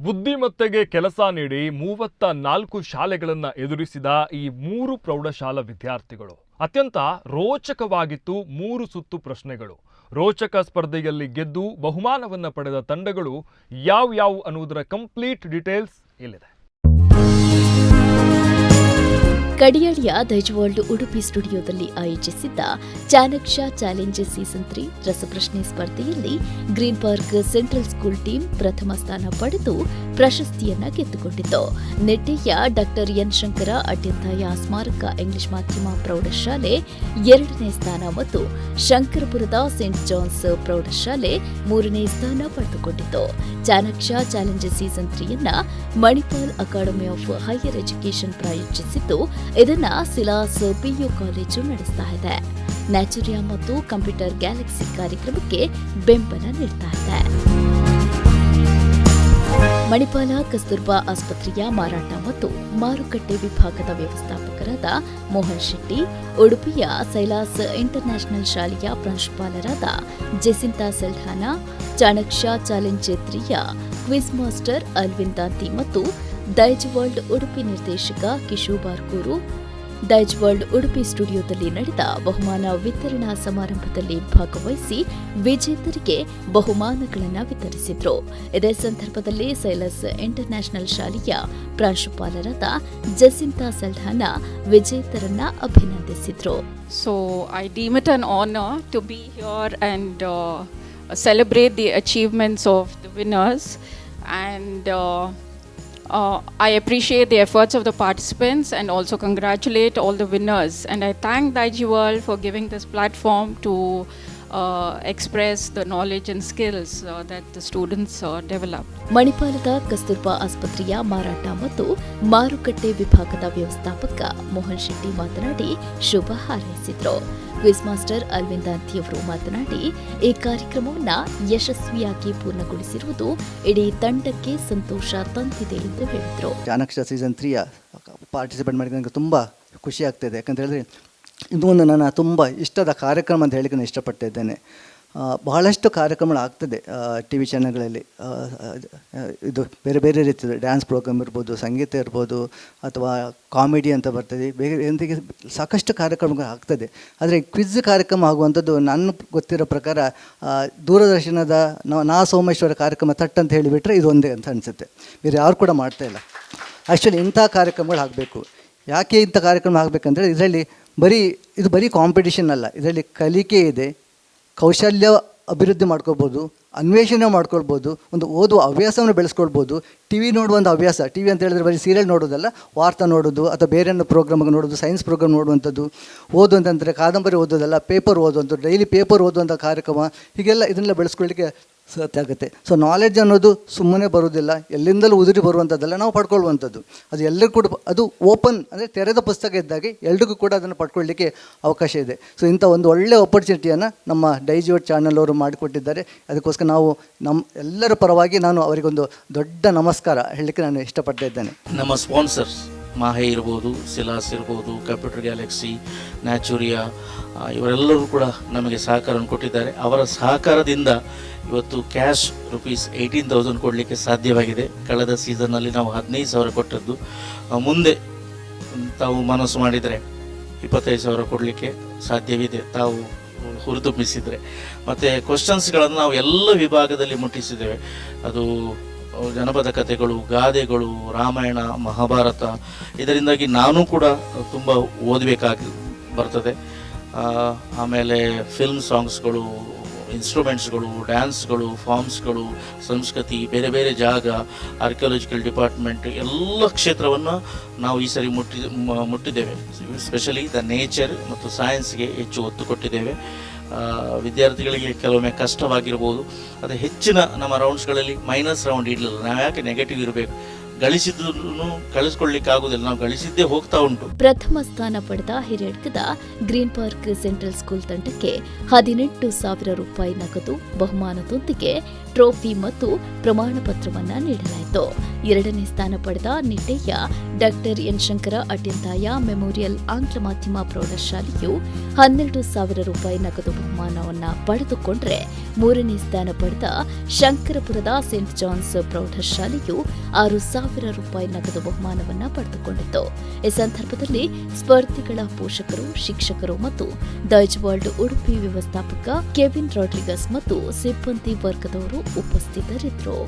ಬುದ್ಧಿಮತ್ತೆಗೆ ಕೆಲಸ ನೀಡಿ ಮೂವತ್ತ ನಾಲ್ಕು ಶಾಲೆಗಳನ್ನ ಎದುರಿಸಿದ ಈ ಮೂರು ಪ್ರೌಢಶಾಲಾ ವಿದ್ಯಾರ್ಥಿಗಳು. ಅತ್ಯಂತ ರೋಚಕವಾಗಿತ್ತು ಮೂರು ಸುತ್ತು ಪ್ರಶ್ನೆಗಳು. ರೋಚಕ ಸ್ಪರ್ಧೆಯಲ್ಲಿ ಗೆದ್ದು ಬಹುಮಾನವನ್ನ ಪಡೆದ ತಂಡಗಳು ಯಾವ್ಯಾವು ಅನ್ನುವುದರ ಕಂಪ್ಲೀಟ್ ಡೀಟೇಲ್ಸ್ ಇಲ್ಲಿದೆ. ಕಡಿಯಾಳಿಯ ದೈಜ್ ವರ್ಲ್ಡ್ ಉಡುಪಿ ಸ್ಟುಡಿಯೋದಲ್ಲಿ ಆಯೋಜಿಸಿದ್ದ ಚಾನಕ್ಷ ಚಾಲೆಂಜ್ ಸೀಸನ್ ತ್ರೀ ರಸಪ್ರಶ್ನೆ ಸ್ಪರ್ಧೆಯಲ್ಲಿ green park central school team ಪ್ರಥಮ ಸ್ಥಾನ ಪಡೆದು ಪ್ರಶಸ್ತಿಯನ್ನ ಗೆದ್ದುಕೊಂಡಿತು ನೆಟ್ಟೆಯ ಡಾಕ್ಟರ್ ಎನ್ ಶಂಕರ ಅಡ್ಯಂತಾಯ ಸ್ಮಾರಕ ಇಂಗ್ಲಿಷ್ ಮಾಧ್ಯಮ ಪ್ರೌಢಶಾಲೆ ಎರಡನೇ ಸ್ಥಾನ ಮತ್ತು ಶಂಕರಪುರದ ಸೇಂಟ್ ಜಾನ್ಸ್ ಪ್ರೌಢಶಾಲೆ ಮೂರನೇ ಸ್ಥಾನ ಪಡೆದುಕೊಂಡಿತು ಚಾನಕ್ಷ challenge season ತ್ರೀಯನ್ನ Manipal academy of higher education ಪ್ರಾಯೋಜಿಸಿದ್ದು ಇದನ್ನ ಸಿಲಾಸ್ ಪಿಯು ಕಾಲೇಜು ನಡೆಸ್ತಾ ಇದೆ. ನ್ಯಾಚುರಿಯಾ ಮತ್ತು ಕಂಪ್ಯೂಟರ್ ಗ್ಯಾಲಕ್ಸಿ ಕಾರ್ಯಕ್ರಮಕ್ಕೆ ಬೆಂಬಲ ನೀಡ್ತಾ ಇದೆ. ಮಣಿಪಾಲ ಕಸ್ತೂರ್ಬಾ ಆಸ್ಪತ್ರೆಯ ಮಾರಾಟ ಮತ್ತು ಮಾರುಕಟ್ಟೆ ವಿಭಾಗದ ವ್ಯವಸ್ಥಾಪಕರಾದ ಮೋಹನ್ ಶೆಟ್ಟಿ, ಉಡುಪಿಯ ಸೈಲಾಸ್ ಇಂಟರ್ನ್ಯಾಷನಲ್ ಶಾಲೆಯ ಪ್ರಾಂಶುಪಾಲರಾದ ಜೆಸಿಂತಾ ಸೆಲ್ಹಾನಾ, ಚಾಣಕ್ಯ ಚಾಲೆಂಜ್ ಛೇತ್ರಿಯ ಕ್ವಿಸ್ ಮಾಸ್ಟರ್ ಅಲ್ವಿನ್ ದಾಂತಿ ಮತ್ತು ದೈಜ್ ವರ್ಲ್ಡ್ ಉಡುಪಿ ನಿರ್ದೇಶಕ ಕಿಶೋರ್ ಬಾರ್ಕೂರು, ದೈಜ್ ವರ್ಲ್ಡ್ ಉಡುಪಿ ಸ್ಟುಡಿಯೋದಲ್ಲಿ ನಡೆದ ಬಹುಮಾನ ವಿತರಣಾ ಸಮಾರಂಭದಲ್ಲಿ ಭಾಗವಹಿಸಿ ವಿಜೇತರಿಗೆ ಬಹುಮಾನಗಳನ್ನು ವಿತರಿಸಿದರು ಇದೇ ಸಂದರ್ಭದಲ್ಲಿ ಸೈಲಸ್ ಇಂಟರ್ನ್ಯಾಷನಲ್ ಶಾಲೆಯ ಪ್ರಾಂಶುಪಾಲರಾದ ಜಸಿಂತಾ ಸಲ್ಹಾನ ವಿಜೇತರನ್ನ ಅಭಿನಂದಿಸಿದರು so I deem it an honour to be here and celebrate celebrate the achievements of the winners. Uh, uh, I appreciate the efforts of the participants and also congratulate all the winners. And I thank Daiji World for giving this platform to uh, express the knowledge and skills uh, that the students uh, develop. ಮಣಿಪಾಲದ ಕಸ್ತೂರ್ಬಾ ಆಸ್ಪತ್ರೆಯ ಮಾರಾಟ ಮತ್ತು ಮಾರುಕಟ್ಟೆ ವಿಭಾಗದ ವ್ಯವಸ್ಥಾಪಕ ಮೋಹನ್ ಶೆಟ್ಟಿ ಮಾತನಾಡಿ ಶುಭ ಹಾರೈಸಿದ್ರು quiz master ಅಲ್ವಿಂದ ಅವರು ಮಾತನಾಡಿ, ಈ ಕಾರ್ಯಕ್ರಮವನ್ನು ಯಶಸ್ವಿಯಾಗಿ ಪೂರ್ಣಗೊಳಿಸಿರುವುದು ಇಡೀ ತಂಡಕ್ಕೆ ಸಂತೋಷ ತಂದಿದೆ ಎಂದು ಹೇಳಿದರು. ಚಾಣಕ್ಷ ಸೀಸನ್ ತ್ರೀಯ ಪಾರ್ಟಿಸಿಪೇಟ್ ಮಾಡಿದ ನನಗೆ ತುಂಬ ಖುಷಿ ಆಗ್ತಾಯಿದೆ ಯಾಕಂತ ಹೇಳಿದ್ರೆ, ಇದು ಒಂದು ನನ್ನ ತುಂಬ ಇಷ್ಟದ ಕಾರ್ಯಕ್ರಮ ಅಂತ ಹೇಳಿಕೊಂಡು ಇಷ್ಟಪಟ್ಟಿದ್ದೇನೆ ಬಹಳಷ್ಟು ಕಾರ್ಯಕ್ರಮಗಳು ಆಗ್ತದೆ ಟಿ ವಿ ಚಾನಲ್ಗಳಲ್ಲಿ ಇದು ಬೇರೆ ಬೇರೆ ರೀತಿಯ ಡ್ಯಾನ್ಸ್ ಪ್ರೋಗ್ರಾಮ್ ಇರ್ಬೋದು, ಸಂಗೀತ ಇರ್ಬೋದು, ಅಥವಾ ಕಾಮಿಡಿ ಅಂತ ಬರ್ತದೆ, ಬೇರೆ ಎಂತಿಗೆ ಸಾಕಷ್ಟು ಕಾರ್ಯಕ್ರಮಗಳು ಆಗ್ತದೆ ಆದರೆ ಕ್ವಿಜ್ ಕಾರ್ಯಕ್ರಮ ಆಗುವಂಥದ್ದು ನನ್ನ ಗೊತ್ತಿರೋ ಪ್ರಕಾರ ದೂರದರ್ಶನದ ನಾ ಸೋಮೇಶ್ವರ ಕಾರ್ಯಕ್ರಮ ತಟ್ ಅಂತ ಹೇಳಿಬಿಟ್ರೆ ಇದು ಒಂದೇ ಅಂತ ಅನಿಸುತ್ತೆ. ಬೇರೆ ಯಾರು ಕೂಡ ಮಾಡ್ತಾ ಇಲ್ಲ. ಆ್ಯಕ್ಚುಲಿ ಇಂಥ ಕಾರ್ಯಕ್ರಮಗಳು ಆಗಬೇಕು. ಯಾಕೆ ಇಂಥ ಕಾರ್ಯಕ್ರಮ ಆಗಬೇಕಂದ್ರೆ, ಇದರಲ್ಲಿ ಬರೀ, ಇದು ಬರೀ ಕಾಂಪಿಟಿಷನ್ ಅಲ್ಲ. ಇದರಲ್ಲಿ ಕಲಿಕೆ ಇದೆ. ಕೌಶಲ್ಯ ಅಭಿವೃದ್ಧಿ ಮಾಡ್ಕೊಳ್ಬೋದು, ಅನ್ವೇಷಣೆ ಮಾಡ್ಕೊಳ್ಬೋದು, ಒಂದು ಓದುವ ಹವ್ಯಾಸವನ್ನು ಬೆಳೆಸ್ಕೊಳ್ಬೋದು ಟಿ ವಿ ಒಂದು ಹವ್ಯಾಸ ಟಿ ವಿ ಅಂತ ಹೇಳಿದ್ರೆ ಬರೀ ಸೀರಿಯಲ್ ನೋಡೋದಲ್ಲ ವಾರ್ತಾ ನೋಡೋದು ಅಥವಾ ಬೇರೆ ಪ್ರೋಗ್ರಾಮ್ಗೆ ನೋಡೋದು ಸೈನ್ಸ್ ಪ್ರೋಗ್ರಾಮ್ ನೋಡುವಂಥದ್ದು ಓದು ಅಂತಂದರೆ ಕಾದಂಬರಿ ಓದೋದಲ್ಲ ಪೇಪರ್ ಓದುವಂಥದ್ದು ಡೈಲಿ ಪೇಪರ್ ಓದುವಂಥ ಕಾರ್ಯಕ್ರಮ, ಹೀಗೆಲ್ಲ ಇದನ್ನೆಲ್ಲ ಬೆಳೆಸ್ಕೊಳ್ಳಿಕ್ಕೆ ಆಗುತ್ತೆ. ಸೊ ನಾಲೆಡ್ಜ್ ಅನ್ನೋದು ಸುಮ್ಮನೆ ಬರೋದಿಲ್ಲ. ಎಲ್ಲಿಂದಲೂ ಉದುರಿ ಬರುವಂಥದ್ದಲ್ಲ ನಾವು ಪಡ್ಕೊಳ್ಳುವಂಥದ್ದು ಅದು ಎಲ್ಲರಿಗೂ ಕೂಡ ಅದು ಓಪನ್ ಅಂದರೆ ತೆರೆದ ಪುಸ್ತಕ ಇದ್ದಾಗೆ ಎಲ್ರಿಗೂ ಕೂಡ ಅದನ್ನು ಪಡ್ಕೊಳ್ಳಿಕ್ಕೆ ಅವಕಾಶ ಇದೆ. ಸೊ ಇಂಥ ಒಂದು ಒಳ್ಳೆಯ ಆಪರ್ಚುನಿಟಿಯನ್ನು ನಮ್ಮ ಡೈಜಿಯೋಟ್ ಚಾನಲ್ ಅವರು ಮಾಡಿಕೊಟ್ಟಿದ್ದಾರೆ. ಅದಕ್ಕೋಸ್ಕರ ನಾವು ನಮ್ಮ ಎಲ್ಲರ ಪರವಾಗಿ ನಾನು ಅವರಿಗೊಂದು ದೊಡ್ಡ ನಮಸ್ಕಾರ ಹೇಳಲಿಕ್ಕೆ ನಾನು ಇಷ್ಟಪಡ್ತಾ ಇದ್ದೇನೆ. ನಮ್ಮ ಸ್ಪಾನ್ಸರ್ಸ್ ಮಾಹೆ ಇರ್ಬೋದು, ಸಿಲಾಸ್ ಇರ್ಬೋದು ಕಂಪ್ಯೂಟರ್ ಗ್ಯಾಲಕ್ಸಿ ನ್ಯಾಚುರಿಯಾ ಇವರೆಲ್ಲರೂ ಕೂಡ ನಮಗೆ ಸಹಕಾರವನ್ನು ಕೊಟ್ಟಿದ್ದಾರೆ. ಅವರ ಸಹಕಾರದಿಂದ ಇವತ್ತು ಕ್ಯಾಶ್ ರುಪೀಸ್ ಏಯ್ಟೀನ್ ತೌಸಂಡ್ ಕೊಡಲಿಕ್ಕೆ ಸಾಧ್ಯವಾಗಿದೆ. ಕಳೆದ ಸೀಸನ್ನಲ್ಲಿ ನಾವು ಹದಿನೈದು ಸಾವಿರ ಕೊಟ್ಟದ್ದು. ಮುಂದೆ ತಾವು ಮನಸ್ಸು ಮಾಡಿದರೆ ಇಪ್ಪತ್ತೈದು ಸಾವಿರ ಕೊಡಲಿಕ್ಕೆ ಸಾಧ್ಯವಿದೆ. ತಾವು ಹುರಿದುಂಬಿಸಿದರೆ. ಮತ್ತು ಕ್ವಶನ್ಸ್ಗಳನ್ನು ನಾವು ಎಲ್ಲ ವಿಭಾಗದಲ್ಲಿ ಮುಟ್ಟಿಸಿದ್ದೇವೆ. ಅದು ಜನಪದ ಕಥೆಗಳು ಗಾದೆಗಳು, ರಾಮಾಯಣ, ಮಹಾಭಾರತ. ಇದರಿಂದಾಗಿ ನಾನು ಕೂಡ ತುಂಬ ಓದಬೇಕಾಗಿ ಬರ್ತದೆ. ಆಮೇಲೆ ಫಿಲ್ಮ್ ಸಾಂಗ್ಸ್ಗಳು ಇನ್ಸ್ಟ್ರೂಮೆಂಟ್ಸ್ಗಳು ಡ್ಯಾನ್ಸ್ಗಳು ಫಾರ್ಮ್ಸ್ಗಳು ಸಂಸ್ಕೃತಿ, ಬೇರೆ ಬೇರೆ ಜಾಗ ಆರ್ಕಿಯಾಲಜಿಕಲ್ ಡಿಪಾರ್ಟ್ಮೆಂಟ್ ಎಲ್ಲ ಕ್ಷೇತ್ರವನ್ನು ನಾವು ಈ ಸರಿ ಮುಟ್ಟಿ ಮುಟ್ಟಿದ್ದೇವೆ. ಸ್ಪೆಷಲಿ ದ ನೇಚರ್ ಮತ್ತು ಸೈನ್ಸ್ಗೆ ಹೆಚ್ಚು ಒತ್ತು ಕೊಟ್ಟಿದ್ದೇವೆ. ವಿದ್ಯಾರ್ಥಿಗಳಿಗೆ ಕೆಲವೊಮ್ಮೆ ಕಷ್ಟವಾಗಿರ್ಬೋದು. ಅದು ಹೆಚ್ಚಿನ ನಮ್ಮ ರೌಂಡ್ಸ್ಗಳಲ್ಲಿ ಮೈನಸ್ ರೌಂಡ್ ಇಡಲಿಲ್ಲ. ನಾವು ಯಾಕೆ ನೆಗೆಟಿವ್ ಇರಬೇಕು? ಗಳಿಸಿದ್ರು ಕಳಿಸ್ಕೊಳ್ಲಿಕ್ಕೆ ನಾವು ಗಳಿಸಿದ್ದೇ ಹೋಗ್ತಾ ಉಂಟು. ಪ್ರಥಮ ಸ್ಥಾನ ಪಡೆದ ಹಿರಿಯಡ್ಕದ ಗ್ರೀನ್ ಪಾರ್ಕ್ ಸೆಂಟ್ರಲ್ ಸ್ಕೂಲ್ ತಂಡಕ್ಕೆ ಹದಿನೆಂಟು ಸಾವಿರ ರೂಪಾಯಿ ನಗದು ಬಹುಮಾನದೊಂದಿಗೆ ಟ್ರೋಫಿ ಮತ್ತು ಪ್ರಮಾಣ ಪತ್ರವನ್ನ ನೀಡಲಾಯಿತು. ಎರಡನೇ ಸ್ಥಾನ ಪಡೆದ ನಿಟ್ಟೆಯ doctor N Shankara Adyanthaya memorial ಆಂಗ್ಲ ಮಾಧ್ಯಮ ಪ್ರೌಢಶಾಲೆಯು ಹನ್ನೆರಡು ಸಾವಿರ ರೂಪಾಯಿ ನಗದು ಬಹುಮಾನವನ್ನು ಪಡೆದುಕೊಂಡರೆ ಮೂರನೇ ಸ್ಥಾನ ಪಡೆದ ಶಂಕರಪುರದ ಸೇಂಟ್ ಜಾನ್ಸ್ ಪ್ರೌಢಶಾಲೆಯು ಆರು ಸಾವಿರ ರೂಪಾಯಿ ನಗದು ಬಹುಮಾನವನ್ನು ಪಡೆದುಕೊಂಡಿತು ಈ ಸಂದರ್ಭದಲ್ಲಿ ಸ್ಪರ್ಧಿಗಳ ಪೋಷಕರು, ಶಿಕ್ಷಕರು ಮತ್ತು ದೈಜ್ ವರ್ಲ್ಡ್ ಉಡುಪಿ ವ್ಯವಸ್ಥಾಪಕ ಕೆವಿನ್ ರಾಡ್ರಿಗಸ್ ಮತ್ತು ಸಿಬ್ಬಂದಿ ವರ್ಗದವರು ಉಪಸ್ಥಿತರಿದ್ದರು.